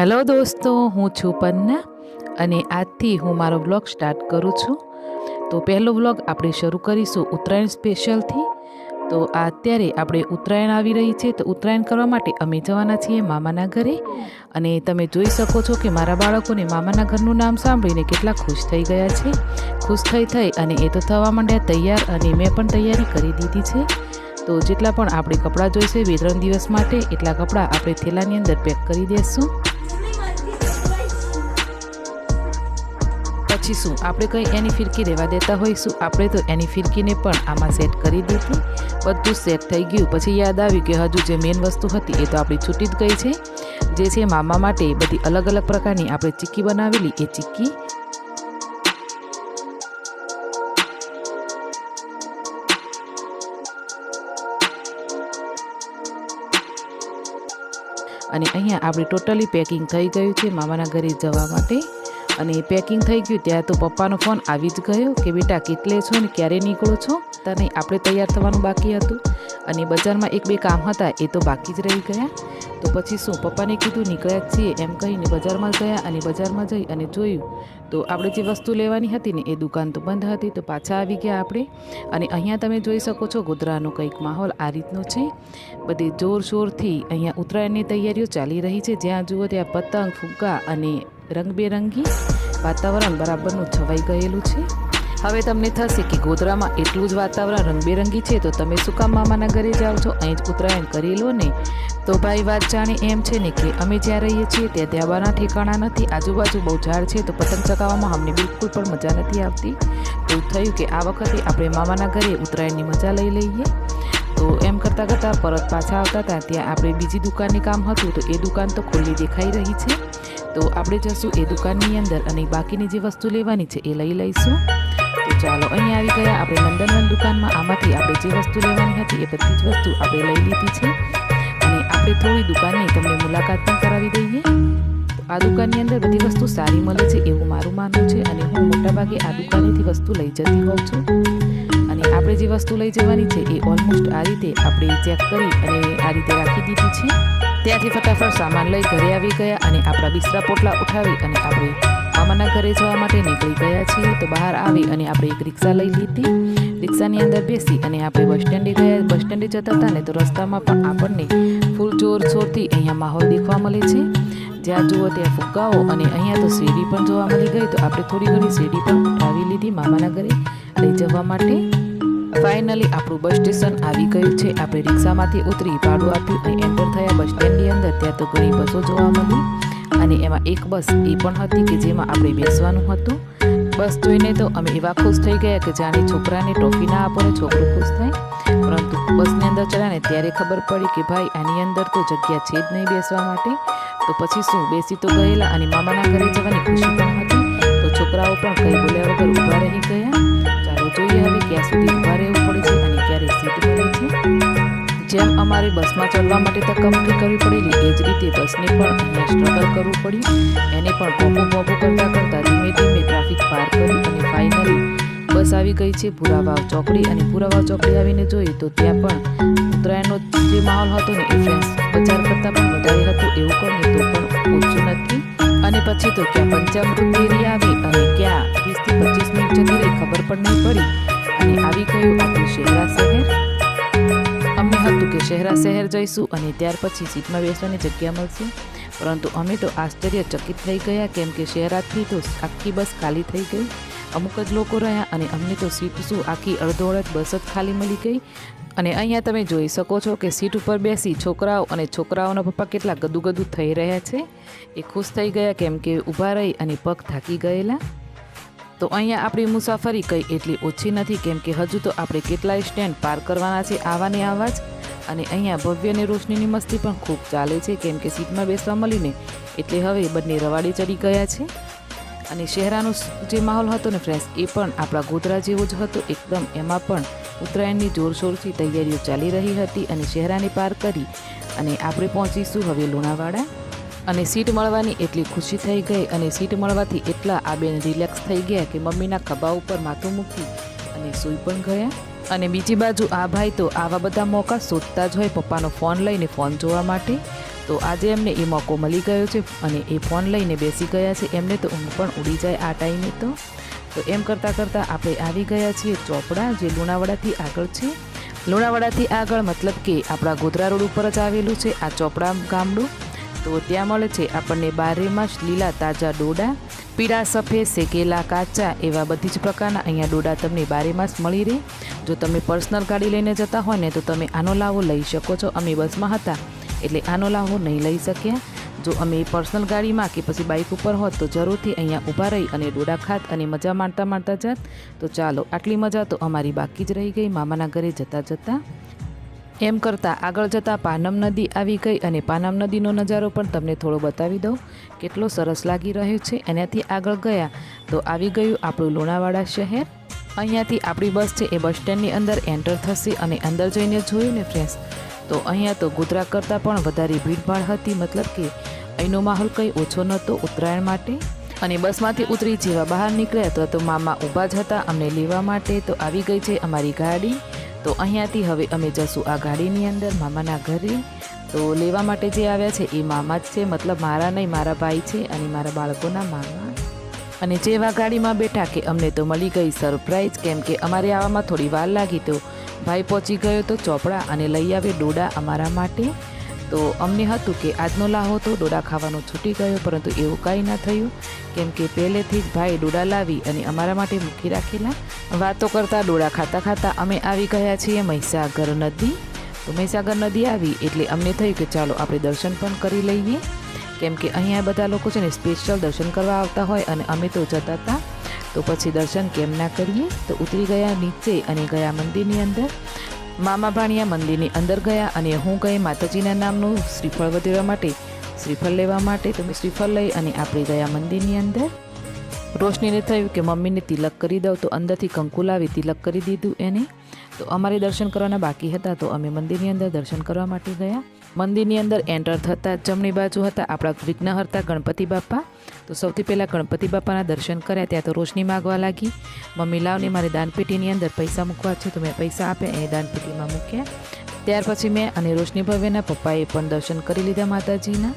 Hello દોસ્તો, હું છું પન્ના અને આજથી હું મારો વ્લોગ સ્ટાર્ટ કરું છું. તો પહેલો વ્લોગ આપણે શરૂ કરીશું ઉત્તરાયણ સ્પેશિયલથી. તો અત્યારે આપણે ઉત્તરાયણ આવી રહી છે, તો ઉત્તરાયણ કરવા માટે અમે જવાના છીએ મામાના ઘરે. અને તમે જોઈ શકો છો કે મારા બાળકોને મામાના ઘરનું નામ સાંભળીને કેટલા ખુશ થઈ ગયા છે. ખુશ થઈ થઈ અને એ તો થવા માંડ્યા તૈયાર અને મેં પણ તૈયારી કરી દીધી છે. તો જેટલા પણ આપણે કપડાં જોઈશે, બે ત્રણ દિવસ માટે એટલા કપડાં આપણે થેલાની અંદર પેક કરી દઈશું પછી શું આપણે કંઈ એની ફિરકી રહેવા દેતા હોઈશું. આપણે તો એની ફિરકીને પણ આમાં સેટ કરી દીધી. બધું સેટ થઈ ગયું. પછી યાદ આવ્યું કે હજુ જે મેઇન વસ્તુ હતી એ તો આપણી છૂટી જ ગઈ છે. જે છે મામા માટે બધી અલગ અલગ પ્રકારની આપણે ચીક્કી બનાવેલી. એ ચીક્કી અને અહીંયા આપણે ટોટલી પેકિંગ થઈ ગયું છે મામાના ઘરે જવા માટે. અને પેકિંગ થઈ ગયું ત્યાં તો પપ્પાનો ફોન આવી જ ગયો કે, બેટા, કેટલે છો ને ક્યારે નીકળો છો? તને આપણે તૈયાર થવાનું બાકી હતું. અને બજારમાં એક બે કામ હતા, એ તો બાકી જ રહી ગયા. તો પછી શું, પપ્પાને કીધું, નીકળ્યા જ છીએ, એમ કહીને બજારમાં ગયા અને બજારમાં જઈ અને જોયું. તો આપણે જે વસ્તુ લેવાની હતી ને, એ દુકાન તો બંધ હતી, તો પાછા આવી ગયા આપણે. અને અહીંયા તમે જોઈ શકો છો ગોધરાનો કંઈક માહોલ આ રીતનો છે. બધી જોરશોરથી અહીંયા ઉત્તરાયણની તૈયારીઓ ચાલી રહી છે. જ્યાં જુઓ ત્યાં પતંગ, ફુગ્ગા અને રંગબેરંગી વાતાવરણ બરાબરનું છવાઈ ગયેલું છે? હવે તમને થશે કે ગોધરામાં એટલું જ વાતાવરણ રંગબેરંગી છે, તો તમે શું કામ મામાના ઘરે જાઓ છો? અહીં જ ઉત્તરાયણ કરી લો ને. તો ભાઈ, વાત જાણે એમ છે ને કે અમે જ્યાં રહીએ છીએ, ત્યાં ત્યાંવાના ઠેકાણા નથી, આજુબાજુ બહુ ઝાડ છે, તો પતંગ ચગાવવામાં અમને બિલકુલ પણ મજા નથી આવતી. તો થયું કે આ વખતે આપણે મામાના ઘરે ઉત્તરાયણની મજા લઈ લઈએ? તો એમ કરતાં કરતાં પરત પાછા આવતા હતા, ત્યાં આપણે બીજી દુકાનની કામ હતું તો એ દુકાન તો ખુલ્લી દેખાઈ રહી છે. તો આપણે જશું એ દુકાનની અંદર અને બાકીની જે વસ્તુ લેવાની છે એ લઈ લઈશું. તો ચાલો અહીં આવી ગયા આપણે નંદનવન દુકાનમાં. આમાંથી આપણે જે વસ્તુ લેવાની હતી એ બધી જ વસ્તુ આપણે લઈ લીધી છે. અને આપણે થોડી દુકાનની તમને મુલાકાત પણ કરાવી દઈએ. આ દુકાનની અંદર બધી વસ્તુ સારી મળે છે એવું મારું માનવું છે અને હું મોટાભાગે આ દુકાનેથી વસ્તુ લઈ જતી હોઉં છું. અને આપણે જે વસ્તુ લઈ જવાની છે એ ઓલમોસ્ટ આ રીતે આપણે ચેક કરી અને આ રીતે રાખી દીધી છે. ત્યાંથી ફટાફટ સામાન લઈ ઘરે આવી ગયા અને આપણા બિસ્તરા પોટલા ઉઠાવી અને આપણે મામાના ઘરે જવા માટે નીકળી ગયા છીએ. તો બહાર આવી અને આપણે એક રિક્ષા લઈ લીધી. રિક્ષાની અંદર બેસી અને આપણે બસ સ્ટેન્ડે ગયા. બસ સ્ટેન્ડે જતા હતા ને તો રસ્તામાં પણ આપણને ફૂલ જોર શોરથી અહીંયા માહોલ દેખવા મળે છે. જ્યાં જુઓ ત્યાં ફુગ્ગાઓ અને અહીંયા તો શેરડી પણ જોવા મળી ગઈ. તો આપણે થોડી ઘણી શેરડી પણ ઉઠાવી લીધી મામાના ઘરે લઈ જવા માટે. ફાઇનલી આપણું બસ સ્ટેશન આવી ગયું છે. આપણે રિક્ષામાંથી ઉતરી ભાડું આપ્યું અને એન્ટર થયા બસ સ્ટેન્ડની અંદર. ત્યાં તો ઘણી બસો જોવા મળી. અને એમાં એક બસ એ પણ હતી કે જેમાં આપણે બેસવાનું હતું. બસ જોઈને તો અમે એવા ખુશ થઈ ગયા કે જાણે છોકરાને ટોફી ના આપો ને છોકરું ખુશ થાય. પરંતુ બસની અંદર ચડ્યા ને ત્યારે ખબર પડી કે ભાઈ, આની અંદર તો જગ્યા છે જ નહીં બેસવા માટે. તો પછી શું? બેસી તો ગયેલા અને મામાના ઘરે જવાની ખુશી પણ હતી. તો છોકરાઓ પણ કંઈ બોલ્યા વગર ઊભા રહી ગયા. જોઈએ હવે ક્યાં સુધી ઊભા રહેવું પડે છે અને ક્યારે સીટ મળે છે. જેમ અમારે બસમાં ચડવા માટે તકમકી કરવી પડેલી, એ જ રીતે બસને પણ અહીંયા સ્ટ્રગલ કરવું પડ્યું. એને પણ ભોંપો ભોંપો કરતાં કરતાં ધીમે ધીમે ટ્રાફિક પાર કર્યું અને ફાઇનલી બસ આવી ગઈ છે પુરાવાવ ચોકડી. અને પુરાવાવ ચોકડી આવીને જોઈએ તો ત્યાં પણ ઉત્તરાયણનો જે માહોલ હતો ને, એ ફ્રેન્ડ્સ બજાર કરતાં પણ વધારે હતું. એવું કહું તો પણ ઓછું નથી. અને પછી તો ક્યાં પંચામૃત ફેરી આવી અને ક્યાં? વીસથી પચીસ મિનિટ જતી રહી, ખબર પણ નહીં પડી. અને આવી ગયું આપણું શહેરા શહેર. અમને હતું કે શહેરા શહેર જઈશું અને ત્યાર પછી સીટમાં બેસવાની જગ્યા મળશે. પરંતુ અમે તો આશ્ચર્યચકિત થઈ ગયા, કેમ કે શહેરાથી તો આખી બસ ખાલી થઈ ગઈ. અમુક જ લોકો રહ્યા અને અમને તો સીટ શું આખી અડધો અડધ બસ જ ખાલી મળી ગઈ. અને અહીંયા તમે જોઈ શકો છો કે સીટ ઉપર બેસી છોકરાઓ અને છોકરાઓના પપ્પા કેટલા ગદુગદુ થઈ રહ્યા છે. એ ખુશ થઈ ગયા કેમ કે ઊભા રહી અને પગ થાકી ગયેલા. તો અહીંયા આપણી મુસાફરી કંઈ એટલી ઓછી નથી કેમ કે હજુ તો આપણે કેટલાય સ્ટેન્ડ પાર કરવાના છે આવાને આવા જ અને અહીંયા ભવ્ય અને રોશનીની મસ્તી પણ ખૂબ ચાલે છે કેમ કે સીટમાં બેસવા મળીને. એટલે હવે બંને રવાડી ચડી ગયા છે. અને શહેરાનો જે માહોલ હતો ને ફ્રેન્ડ્સ એ પણ આપણા ગોધરા જેવો જ હતો. એકદમ એમાં પણ ઉત્તરાયણની જોરશોરથી તૈયારીઓ ચાલી રહી હતી અને શહેરાને પાર કરી અને આપણે પહોંચીશું હવે લુણાવાડા. અને સીટ મળવાની એટલી ખુશી થઈ ગઈ અને સીટ મળવાથી એટલા આ બેન રિલેક્સ થઈ ગયા કે મમ્મીના ખભા ઉપર માથું મૂકી અને સૂઈ પણ ગયા. અને બીજી બાજુ આ ભાઈ તો આવા બધા મોકા શોધતા જ હોય પપ્પાનો ફોન લઈને ફોન જોવા માટે. તો આજે એમને એ મોકો મળી ગયો છે અને એ ફોન લઈને બેસી ગયા છે. એમને તો ઊંઘ પણ ઉડી જાય આ ટાઈમે તો. તો એમ કરતાં કરતાં આપણે આવી ગયા છીએ ચોપડા, જે લુણાવાડાથી આગળ છે. લુણાવાડાથી આગળ મતલબ કે આપણા ગોધરા રોડ ઉપર જ આવેલું છે આ ચોપડા ગામડું. તો ત્યાં મળે છે આપણને બારેમાસ લીલા તાજા ડોડા, પીળા સફેદ શેકેલા કાચા એવા બધી જ પ્રકારના અહીંયા ડોડા તમને બારેમાસ મળી રહે. જો તમે પર્સનલ ગાડી લઈને જતા હોય ને તો તમે આનો લાવો લઈ શકો છો. અમે બસમાં હતા. એટલે આનો લાહો નહીં લઈ શક્યા જો અમે પર્સનલ ગાડીમાં કે પછી બાઇક ઉપર હોત તો જરૂરથી અહીંયા ઊભા રહી અને ડોડા ખાત અને મજા માણતા માણતા જાત. તો ચાલો, આટલી મજા તો અમારી બાકી જ રહી ગઈ. મામાના ઘરે જતાં જતાં એમ કરતાં આગળ જતાં પાનમ નદી આવી ગઈ અને પાનમ નદીનો નજારો પણ તમને થોડો બતાવી દઉં. કેટલો સરસ લાગી રહ્યો છે. એનાથી આગળ ગયા તો આવી ગયું આપણું લુણાવાડા શહેર. અહીંયાથી આપણી બસ છે એ બસ સ્ટેન્ડની અંદર. એન્ટર થશે અને અંદર જઈને જોયું ને ફ્રેન્ડ્સ તો અહીંયા તો ગોધરા કરતાં પણ વધારે ભીડભાડ હતી, મતલબ કે અહીંનો માહોલ કંઈ ઓછો નહોતો ઉત્તરાયણ માટે. અને બસમાંથી ઉતરી જેવા બહાર નીકળ્યા તો તો મામા ઊભા જ હતા અમને લેવા માટે. તો આવી ગઈ છે અમારી ગાડી. તો અહીંયાથી હવે અમે જશું આ ગાડીની અંદર મામાના ઘરે. તો લેવા માટે જે આવ્યા છે એ મામા જ છે. મતલબ મારા નહીં, મારા ભાઈ છે અને મારા બાળકોના મામા. અને જેવા ગાડીમાં બેઠા કે અમને તો મળી ગઈ સરપ્રાઈઝ કેમ કે અમારે આવવામાં થોડી વાર લાગી તો ભાઈ પહોંચી ગયો તો ચોપડા અને લઈ આવે ડોડા અમારા માટે. તો અમને હતું કે આજનો લાહો તો ડોડા ખાવાનો છૂટી ગયો, પરંતુ એવું કાંઈ ના થયું. કેમ કે પહેલેથી જ ભાઈ ડોડા લાવી અને અમારા માટે મૂકી રાખેલા. વાતો કરતાં ડોડા ખાતા ખાતા અમે આવી ગયા છીએ મહીસાગર નદી. તો મહીસાગર નદી આવી એટલે અમને થયું કે ચાલો આપણે દર્શન પણ કરી લઈએ. કેમ કે અહીંયા બધા લોકો છે ને સ્પેશિયલ દર્શન કરવા આવતા હોય અને અમે તો જતા હતા. તો પછી દર્શન કેમ ના કરીએ? તો ઉતરી ગયા નીચે અને ગયા મંદિરની અંદર. મામા ભાણિયા મંદિરની અંદર ગયા અને હું ગઈ માતાજીના નામનું શ્રીફળ વધેરવા માટે, શ્રીફળ લેવા માટે. તો મેં શ્રીફળ લઈ અને આપણે ગયા મંદિરની અંદર. રોશનીને થયું કે મમ્મીને તિલક કરી દઉં, તો અંદરથી કંકુ લાવી તિલક કરી દીધું એને. તો અમારે દર્શન કરવાના બાકી હતા, તો અમે મંદિરની અંદર દર્શન કરવા માટે ગયા. મંદિરની અંદર એન્ટર થતાં જમણી બાજુ હતા આપણા વિઘ્નહર્તા ગણપતિ બાપા. તો સૌથી પહેલાં ગણપતિ બાપાના દર્શન કર્યા, ત્યાં તો રોશની માગવા લાગી. મમ્મી, લાવને મારે દાનપેટીની અંદર પૈસા મૂકવા છે, તો મેં પૈસા આપ્યા, એ દાનપેટીમાં મૂક્યા. ત્યાર પછી મેં અને રોશની ભવ્યના પપ્પાએ પણ દર્શન કરી લીધા માતાજીના.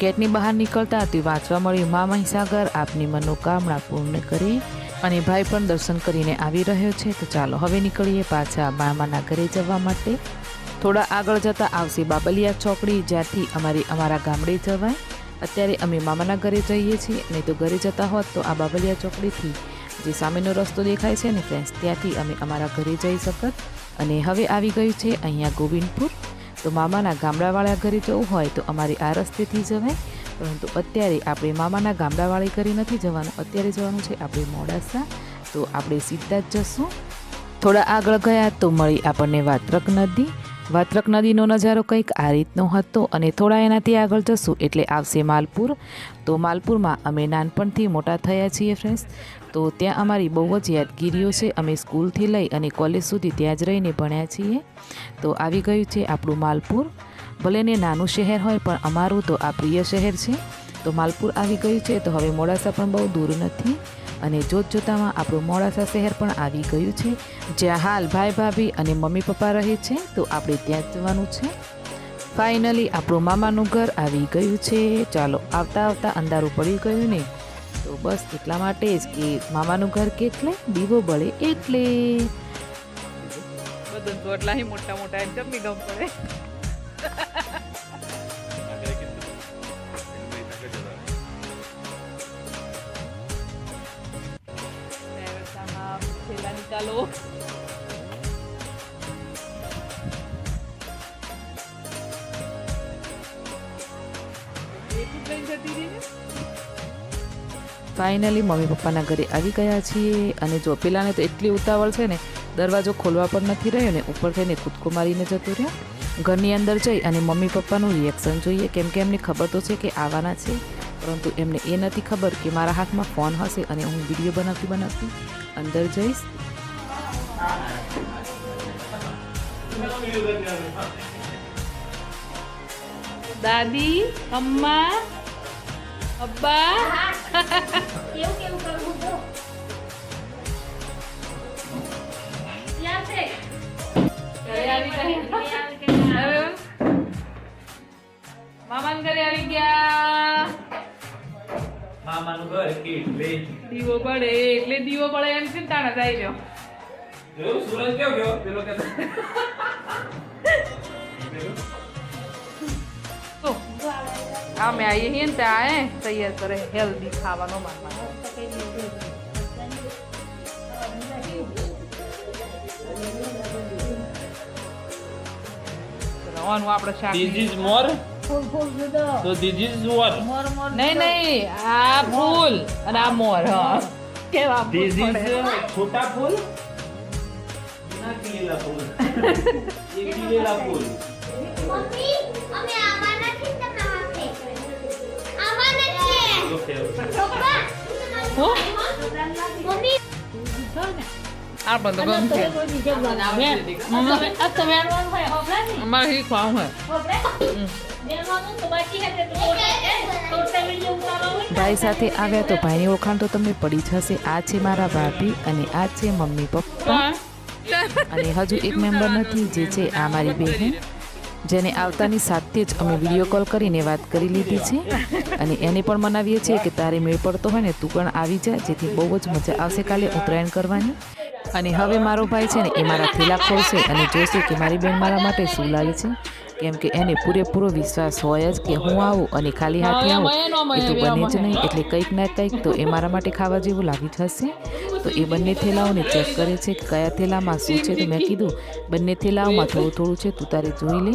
ગેટની બહાર નીકળતા તે વાંચવા મળ્યું મા મહીસાગર, આપની મનોકામના પૂર્ણ કરી અને ભાઈ પણ દર્શન કરીને આવી રહ્યો છે. તો ચાલો હવે નીકળીએ પાછા મામાના ઘરે જવા માટે. થોડા આગળ જતાં આવશે બાબલિયા ચોકડી, જ્યાંથી અમારી અમારા ગામડે જવાય. અત્યારે અમે મામાના ઘરે જઈએ છીએ, નહીં તો ઘરે જતા હોત તો આ બાબલિયા ચોકડીથી જે સામેનો રસ્તો દેખાય છે ને ફ્રેન્ડ્સ ત્યાંથી અમે અમારા ઘરે જઈ શકત. અને હવે આવી ગયું છે અહીંયા ગોવિંદપુર. તો મામાના ગામડાવાળા ઘરે જવું હોય તો અમારી આ રસ્તેથી જવાય. પરંતુ અત્યારે આપણે મામાના ગામડાવાળી ઘરે નથી જવાનું. અત્યારે જવાનું છે આપણે મોડાસા. તો આપણે સીધા જ જશું. થોડા આગળ ગયા તો મળી આપણને વાત્રક નદી. વાત્રક નદીનો નજારો કંઈક આ રીતનો હતો અને થોડા એનાથી આગળ જશું એટલે આવશે માલપુર. તો માલપુરમાં અમે નાનપણથી મોટા થયા છીએ ફ્રેન્ડ્સ તો ત્યાં અમારી બહુ જ યાદગીરીઓ છે. અમે સ્કૂલથી લઈ અને કોલેજ સુધી ત્યાં જ રહીને ભણ્યા છીએ. તો આવી ગયું છે આપણું માલપુર. ભલે ને નાનું શહેર હોય પણ અમારું તો આ પ્રિય શહેર છે. તો માલપુર આવી ગયું છે. તો હવે મોડાસા પણ બહુ દૂર નથી. અને જોત જોતામાં આપણું મોડાસા શહેર પણ આવી ગયું છે. જ્યાં હાલ ભાઈ ભાભી અને મમ્મી પપ્પા રહે છે, તો આપણે ત્યાં જવાનું છે. ફાઇનલી આપણું મામાનું ઘર આવી ગયું છે. ચાલો, આવતા આવતા અંધારું પડી ગયું ને, તો બસ એટલા માટે જ કે મામાનું ઘર કેટલે? દીવો બળે એટલે. બધું તો એટલા મોટા મોટા જમી ગમ પડે. એટલું જતી રહી ફાઇનલી મમ્મી પપ્પાના ઘરે આવી ગયા છીએ અને જો પેલાને તો એટલી ઉતાવળ છે ને દરવાજો ખોલવા પણ નથી રહ્યો ને ઉપર થઈને કૂદકો મારીને જતો રહ્યો. ઘરની અંદર જઈ અને મમ્મી પપ્પાનું રિએક્શન જોઈએ કેમ કે એમને ખબર તો છે કે આવવાના છે. પરંતુ એમને એ નથી ખબર કે મારા હાથમાં ફોન હશે અને હું વીડિયો બનાવતી બનાવતી અંદર જઈશ. દાદી અમ્મા અબ્બા. કેવું કેવું કરવું તો યાર છે? ઘરે આવી ગયા. મામાન ઘરે આવી ગયા. મામાનું ઘર એટલે દીવો પડે એટલે દીવો પડે એમ છે ને તાણા જાય? રહ્યો જોયું કેવો ગયો? પેલો કે આ મેં આવીએ છીએ ને ત્યાં આએ તૈયાર કરે હેલ્ધી ખાવાનો મામા રવાનું આપણે શાક ધીસ ઇઝ મોર ફૂલ ફૂલ તો ધીસ ઇઝ મોર મોર નહીં નહીં આ ફૂલ અને આ મોર હા. કેવા ધીસ ઇઝ છોટા ફૂલ? ના ખીલેલા ફૂલ. એ ખીલેલા ફૂલ. મમ્મી અમે આવવાના આવવાના છે. ઓકે પપ્પા હું? મમ્મી આ પણ તો ગમ છે અમારે શીખવાનું હોય ભાઈ સાથે આવ્યા તો ભાઈની ઓળખાણ તો તમને પડી જ હશે. આ છે મારા ભાભી અને આ છે મમ્મી પપ્પા. અને હજુ એક મેમ્બર નથી જે છે આ મારી બહેન જેને આવતાની સાથે જ અમે વીડિયો કોલ કરીને વાત કરી લીધી છે. અને એને પણ મનાવીએ છીએ કે તારે મેળ પડતો હોય ને તું પણ આવી જા જેથી બહુ જ મજા આવશે કાલે ઉત્તરાયણ કરવાની. અને હવે મારો ભાઈ છે ને એ મારા થેલા ખોલશે અને જોશે કે મારી બેન મારા માટે શું લાવી છે. કેમ કે એને પૂરેપૂરો વિશ્વાસ હોય જ કે હું આવું અને ખાલી હાથે આવું એ તો બને જ નહીં. એટલે કંઈક ના કંઈક તો એ મારા માટે ખાવા જેવું લાગી જશે તો એ બંને થેલાઓને ચેક કરે છે કે કયા થેલામાં શું છે તો મેં કીધું બંને થેલાઓમાં થોડું થોડું છે તું તારે જોઈ લે.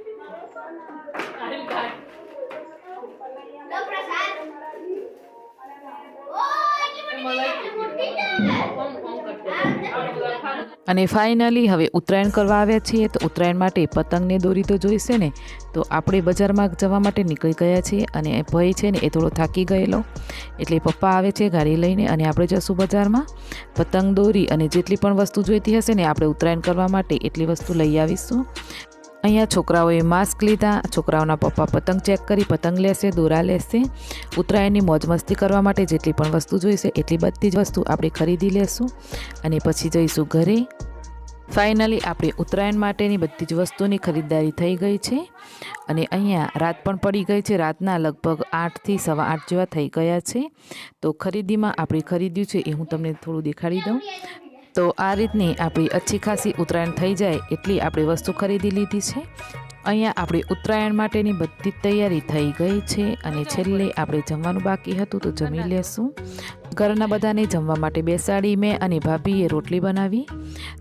અને ફાઇનલી હવે ઉત્તરાયણ કરવા આવ્યા છીએ તો ઉત્તરાયણ માટે પતંગને દોરી તો જોઈશે ને તો આપણે બજારમાં જવા માટે નીકળી ગયા છીએ અને ભાઈ છે ને એ થોડો થાકી ગયેલો. એટલે પપ્પા આવે છે ગાડી લઈને અને આપણે જશું બજારમાં. પતંગ દોરી અને જેટલી પણ વસ્તુ જોઈતી હશે ને આપણે ઉત્તરાયણ કરવા માટે એટલી વસ્તુ લઈ આવીશું. અહીંયા છોકરાઓએ માસ્ક લીધા, છોકરાઓના પપ્પા પતંગ ચેક કરી, પતંગ લેશે, દોરા લેશે. ઉત્તરાયણની મોજ મસ્તી કરવા માટે જેટલી પણ વસ્તુ જોઈશે, એટલી બધી જ વસ્તુ આપણે ખરીદી લેશું. અને પછી જઈશું ઘરે. ફાઇનલી આપણે ઉત્તરાયણ માટેની બધી જ વસ્તુની ખરીદદારી થઈ ગઈ છે. અને અહીંયા રાત પણ પડી ગઈ છે. રાતના લગભગ આઠથી સવા આઠ જેવા થઈ ગયા છે. તો ખરીદીમાં આપણે ખરીદ્યું છે એ હું તમને થોડું દેખાડી દઉં. તો આ રીતની આપણી અચ્છી ખાસી ઉત્તરાયણ થઈ જાય એટલી આપણે વસ્તુ ખરીદી લીધી છે. અહીંયા આપણે ઉત્તરાયણ માટેની બધી તૈયારી થઈ ગઈ છે અને છેલ્લે આપણે જમવાનું બાકી હતું તો જમી લેશું. ઘરના બધાને જમવા માટે બેસાડી મેં અને ભાભીએ રોટલી બનાવી.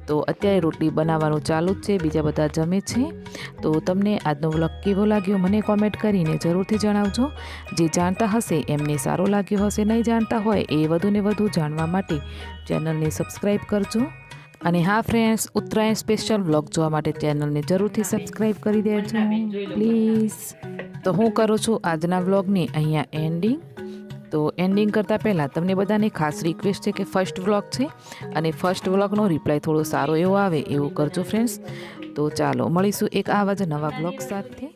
તો અત્યારે રોટલી બનાવવાનું ચાલુ જ છે, બીજા બધા જમે છે. તો તમને આજનો વ્લોગ કેવો લાગ્યો મને કોમેન્ટ કરીને જરૂરથી જણાવજો. જે જાણતા હશે, એમને સારો લાગ્યો હશે, નહીં જાણતા હોય એ વધુને વધુ જાણવા માટે ચેનલને સબસ્ક્રાઈબ કરજો. અને હા ફ્રેન્ડ્સ ઉત્તરાયણ સ્પેશિયલ વ્લોગ જોવા માટે ચેનલને જરૂરથી સબસ્ક્રાઈબ કરી દેજો પ્લીઝ તો હું કરું છું આજના વ્લોગની અહીંયા એન્ડિંગ તો એન્ડિંગ કરતાં પહેલાં તમને બધાને ખાસ રિક્વેસ્ટ છે કે ફર્સ્ટ વ્લોગ છે અને ફર્સ્ટ વ્લોગનો રિપ્લાય થોડો સારો એવો આવે એવું કરજો ફ્રેન્ડ્સ તો ચાલો, મળીશું એક આવા જ નવા વ્લોગ સાથે.